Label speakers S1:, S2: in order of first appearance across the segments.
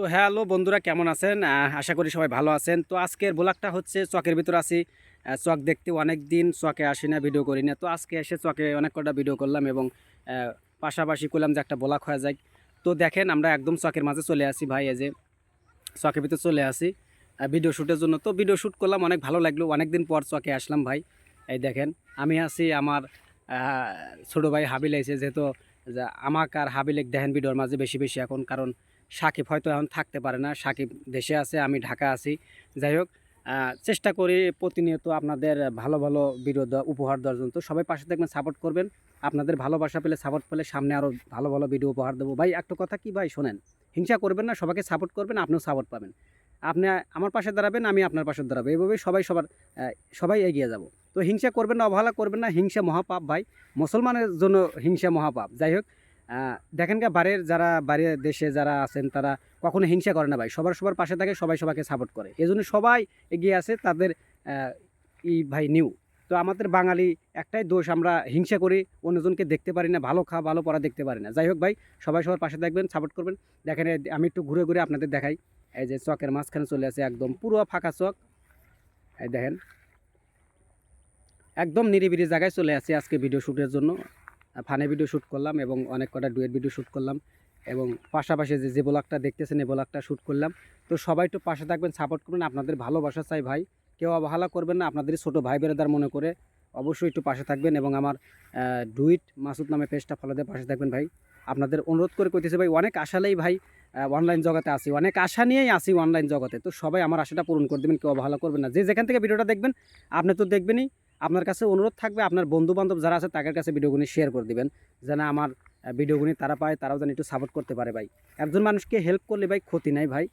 S1: তো হ্যালো বন্ধুরা কেমন আছেন? আশা করি সবাই ভালো আছেন। তো আজকের ব্লগটা হচ্ছে চকের ভিতর আহ, চক দেখতে অনেক দিন চকে আসি না ভিডিও করি না। তো আজকে এসে চকে অনেক কটা ভিডিও করলাম এবং পাশাপাশি করলাম যে একটা ব্লগ হয়ে যায় তো দেখেন আমরা একদম চকের মাঝে চলে আসি ভাই যে চকের ভিতরে চলে আসি ভিডিও শ্যুটের জন্য। তো ভিডিও শ্যুট করলাম অনেক ভালো লাগল। অনেক দিন পর চকে আসলাম ভাই। এই দেখেন আমি আছি আমার ছোটো ভাই হাবিল এসে যেহেতু আমাকে আর হাবিলেক দেখেন ভিডিওর মাঝে বেশি বেশি এখন। কারণ সাকিব হয়তো এখন থাকতে পারে না, সাকিব দেশে আছে, আমি ঢাকা আছি। যাই হোক চেষ্টা করি প্রতিনিয়ত আপনাদের ভালো ভালো ভিডিও উপহার দেওয়ার জন্য। তো সবাই পাশে থাকবেন সাপোর্ট করবেন। আপনাদের ভালোবাসা পেলে সাপোর্ট পেলে সামনে আরও ভালো ভালো ভিডিও উপহার দেবো। ভাই, একটা কথা কি ভাই, শোনেন, হিংসা করবেন না, সবাইকে সাপোর্ট করবেন, আপনিও সাপোর্ট পাবেন। আপনি আমার পাশে দাঁড়াবেন, আমি আপনার পাশে দাঁড়াবো। এইভাবে সবাই সবার সবাই এগিয়ে যাব। তো হিংসা করবেন না, অবহেলা করবেন না, হিংসা মহাপাপ ভাই। মুসলমানের জন্য হিংসা মহাপাপ। যাই হোক দেখেন গা, বাড়ির যারা, বাড়ির দেশে যারা আছেন, তারা কখনো হিংসা করে না ভাই। সবার সবার পাশে থাকে, সবাই সবাইকে সাপোর্ট করে। এই জন্য সবাই এগিয়ে আছে তাদের ই ভাই নিউ তো আমাদের বাঙালি একটাই দোষ, আমরা হিংসা করি, অন্যজনকে দেখতে পারি না, ভালো খা ভালো পড়া দেখতে পারি না। যাই হোক ভাই, সবাই সবার পাশে থাকবেন সাপোর্ট করবেন। দেখেন আমি একটু ঘুরে ঘুরে আপনাদের দেখাই। এই যে চকের মাঝখানে চলে আসে একদম পুরো ফাঁকা চক। এই দেখেন, একদম নিরিবিরি জায়গায় চলে আসে আজকে ভিডিও শ্যুটের জন্য। ফানে ভিডিও শ্যুট করলাম এবং অনেক কটা ডুয়েট ভিডিও শ্যুট করলাম এবং পাশাপাশি যে যে ব্লগটা দেখতেছেন এই ব্লগটা শ্যুট করলাম। তো সবাই একটু পাশে থাকবেন সাপোর্ট করবেন, আপনাদের ভালোবাসা চাই ভাই। কেউ অবহেলা করবেন না আপনাদের ছোটো ভাই বেরাদার মনে করে অবশ্যই একটু পাশে থাকবেন এবং আমার ডুইট মাসুদ নামে পেজটা ফলো দিয়ে পাশে থাকবেন ভাই। আপনাদের অনুরোধ করে কইতেছে ভাই, অনেক আশালেই ভাই অনলাইন জগতে আসি অনেক আশা নিয়েই আসি অনলাইন জগতে। তো সবাই আমার আশাটা পূরণ করে দেবেন, কেউ ভালো করবেন না। যে যেখান থেকে ভিডিওটা দেখবেন, আপনি তো দেখবেনই, আপনার কাছে অনুরোধ থাকবে, আপনার বন্ধু বান্ধব যারা আছে, তাদের কাছে ভিডিওগুলি শেয়ার করে দিবেন, যেন আমার ভিডিওগুলি তারা পায়, তারাও যেন একটু সাপোর্ট করতে পারে ভাই। একজন মানুষকে হেল্প করলে ভাই ক্ষতি নাই ভাই।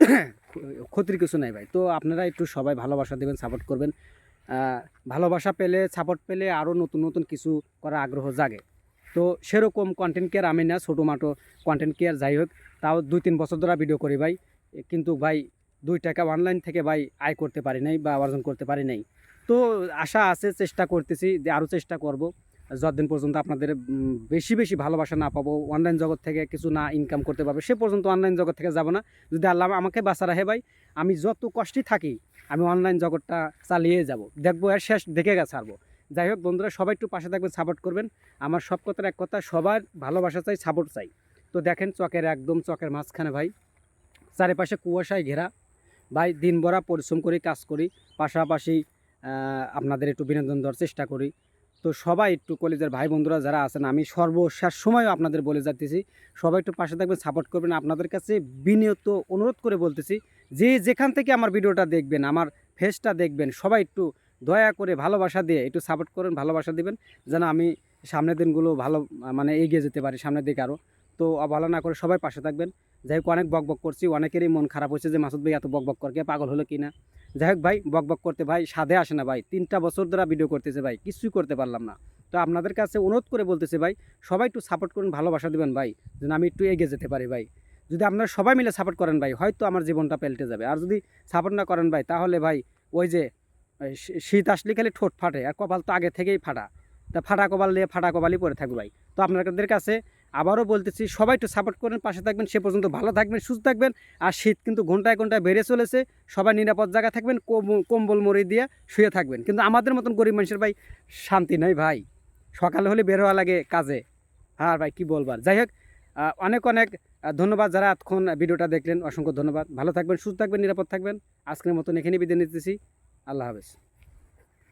S1: ক্ষতির কিছু নাই ভাই। তো আপনারা একটু সবাই ভালোবাসা দেবেন সাপোর্ট করবেন। ভালোবাসা পেলে সাপোর্ট পেলে আরও নতুন নতুন কিছু করার আগ্রহ জাগে। তো সেরকম কন্টেন্ট কেয়ার আমি না ছোটো মাটো কন্টেন্ট কেয়ার যাই হোক, তাও দুই তিন বছর ধরে ভিডিও করি ভাই। কিন্তু ভাই দুই টাকা অনলাইন থেকে ভাই আয় করতে পারি নাই বা অর্জন করতে পারি নাই। তো আশা আছে, চেষ্টা করতেছি যে আরও চেষ্টা করব। যতদিন পর্যন্ত আপনাদের বেশি বেশি ভালোবাসা না পাবো অনলাইন জগৎ থেকে কিছু না ইনকাম করতে পারব, সে পর্যন্ত অনলাইন জগৎ থেকে যাব না। যদি আল্লাহ আমাকে বাঁচা রাখে ভাই, আমি যত কষ্টই থাকি, আমি অনলাইন জগৎটা চালিয়ে যাব। দেখব এর শেষ, দেখে গেছে ছাড়বো। যাই হোক বন্ধুরা, সবাই একটু পাশে থাকবেন সাপোর্ট করবেন। আমার সব কথার এক কথা, সবার ভালোবাসা চাই সাপোর্ট চাই। তো দেখেন চকের একদম চকের মাঝখানে ভাই, চারিপাশে কুয়াশায় ঘেরা। ভাই দিন ভরা পরিশ্রম করি, কাজ করি, পাশাপাশি আপনাদের একটু বিনোদন দেওয়ার চেষ্টা করি। তো সবাই একটু কলেজের ভাই বন্ধুরা যারা আছেন, আমি সর্বশেষ সময়ও আপনাদের বলে যাচ্তেছি, সবাই একটু পাশে থাকবেন সাপোর্ট করবেন। আপনাদের কাছে বিনিয়ত অনুরোধ করে বলতেছি, যে যেখান থেকে আমার ভিডিওটা দেখবেন, আমার ফেসটা দেখবেন, সবাই একটু দয়া করে ভালোবাসা দিয়ে একটু সাপোর্ট করেন, ভালোবাসা দিবেন, যেন আমি সামনের দিনগুলো ভালো মানে এগিয়ে যেতে পারি সামনের দিকে আরও তো অবহেলা না করে সবাই পাশে থাকবেন। যাই হোক, অনেক বক বক করছি, অনেকেরই মন খারাপ হচ্ছে যে মাসুদ ভাই এত বক বক করকে পাগল হলো কিনা। যাই হোক ভাই, বক বক করতে ভাই, সাধে আসে না ভাই। তিনটা বছর ধরে ভিডিও করতেছে ভাই, কিছুই করতে পারলাম না। তো আপনাদের কাছে অনুরোধ করে বলতেছে ভাই, সবাই একটু সাপোর্ট করুন, ভালোবাসা দেবেন ভাই, যেন আমি একটু এগিয়ে যেতে পারি ভাই। যদি আপনারা সবাই মিলে সাপোর্ট করেন ভাই, হয়তো আমার জীবনটা পাল্টে যাবে। আর যদি সাপোর্ট না করেন ভাই, তাহলে ভাই, ওই যে শীত আসলে খালি ঠোঁট ফাটে আর কপাল তো আগে থেকেই ফাটা। তা ফাটা কপাল নিয়ে ফাটা কপালই পরে থাকবে ভাই। তো আপনাদের কাছে আবারও বলতেছি, সবাই একটু সাপোর্ট করেন, পাশে থাকবেন, সে পর্যন্ত ভালো থাকবেন, সুস্থ থাকবেন। আর শীত কিন্তু ঘন্টায় ঘন্টায় বেড়ে চলেছে। সবাই নিরাপদ জায়গায় থাকবেন কম্বল মরি দিয়ে শুয়ে থাকবেন। কিন্তু আমাদের মতন গরিব মানুষের ভাই শান্তি নাই ভাই। সকালে হলে বের হওয়া লাগে কাজে। আর ভাই কি বলবার যাই হোক অনেক অনেক ধন্যবাদ যারা এতক্ষণ ভিডিওটা দেখলেন। অসংখ্য ধন্যবাদ। ভালো থাকবেন, সুস্থ থাকবেন, নিরাপদ থাকবেন। আজকের মতন এখানেই বিদায় নিতেছি। আল্লাহ হাফেজ।